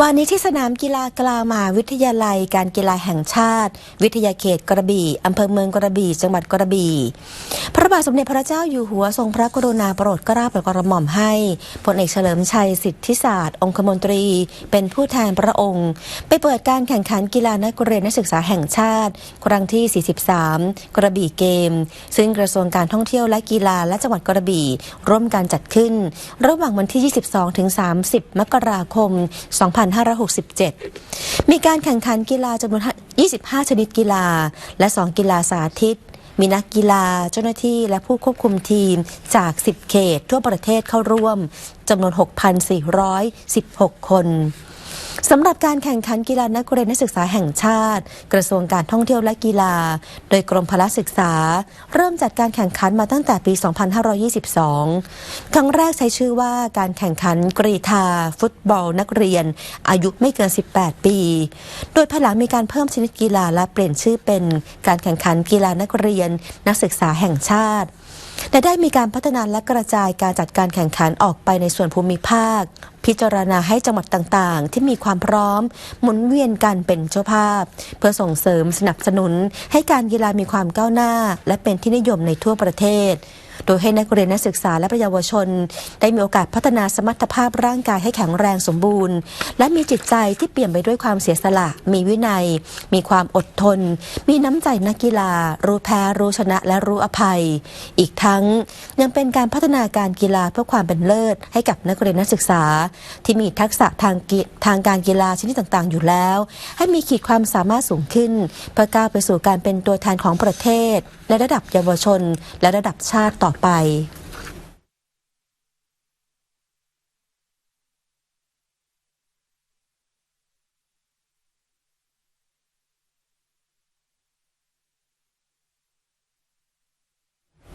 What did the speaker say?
วันนี้ที่สนามกีฬากลางมหาวิทยาลัยการกีฬาแห่งชาติ วิทยาเขตกระบี่อำเภอเมืองกระบี่ จังหวัดกระบี่ พระบาทสมเด็จพระเจ้าอยู่หัวทรงพระกรุณาโปรดเกล้าโปรดกระหม่อมให้พลเอกเฉลิมชัยสิทธิศาสตร์ องคมนตรี เป็นผู้แทนพระองค์ ไปเปิดการแข่งขันกีฬานักเรียนนักศึกษาแห่งชาติ ครั้งที่ 43 กระบี่เกม ซึ่งกระทรวงการท่องเที่ยวและกีฬาและจังหวัดกระบี่ ร่วมการจัดขึ้น ระหว่างวันที่ 22-30 มกราคม2567 มีการแข่งขันกีฬาจำนวน 25 ชนิดกีฬา และ 2 กีฬาสาธิต มีนักกีฬาเจ้าหน้าที่และผู้ควบคุมทีมจาก 10 เขต ทั่วประเทศเข้าร่วมจำนวน 6,416 คน สำหรับการแข่งขันกีฬานักเรียนนักศึกษาแห่งชาติ กระทรวงการท่องเที่ยวและกีฬา โดยกรมพละศึกษา เริ่มจัดการแข่งขันมาตั้งแต่ปี 2522 ครั้งแรกใช้ชื่อว่าการแข่งขันกรีธา ฟุตบอล นักเรียน อายุไม่เกิน 18 ปี โดยภายหลังมีการเพิ่มชนิดกีฬาและเปลี่ยนชื่อเป็น การแข่งขันกีฬานักเรียน นักศึกษาแห่งชาติ และได้มีการพัฒนาและกระจายการจัดการแข่งขันออกไปในส่วนภูมิภาค พิจารณาให้จังหวัดต่างๆ ที่มีความพร้อม หมุนเวียนกันเป็นเจ้าภาพ เพื่อส่งเสริมสนับสนุน ให้การกีฬามีความก้าวหน้า และเป็นที่นิยมในทั่วประเทศ โดยให้นักเรียนนักศึกษาและเยาวชน ได้มีโอกาสพัฒนาสมรรถภาพร่างกายให้แข็งแรงสมบูรณ์ และมีจิตใจที่เปลี่ยมไปด้วยความเสียสละ มีวินัย มีความอดทน มีน้ำใจนักกีฬา รู้แพ้ รู้ชนะ และรู้อภัย อีกทั้งยังเป็นการพัฒนาการกีฬาเพื่อความเป็นเลิศ ให้กับนักเรียนนักศึกษา ที่มีทักษะทางกีทางการกีฬาชนิดต่างๆ อยู่แล้ว ให้มีขีดความสามารถสูงขึ้นเพื่อก้าวไปสู่การเป็นตัวแทนของประเทศในระดับเยาวชน และระดับชาติต่อไป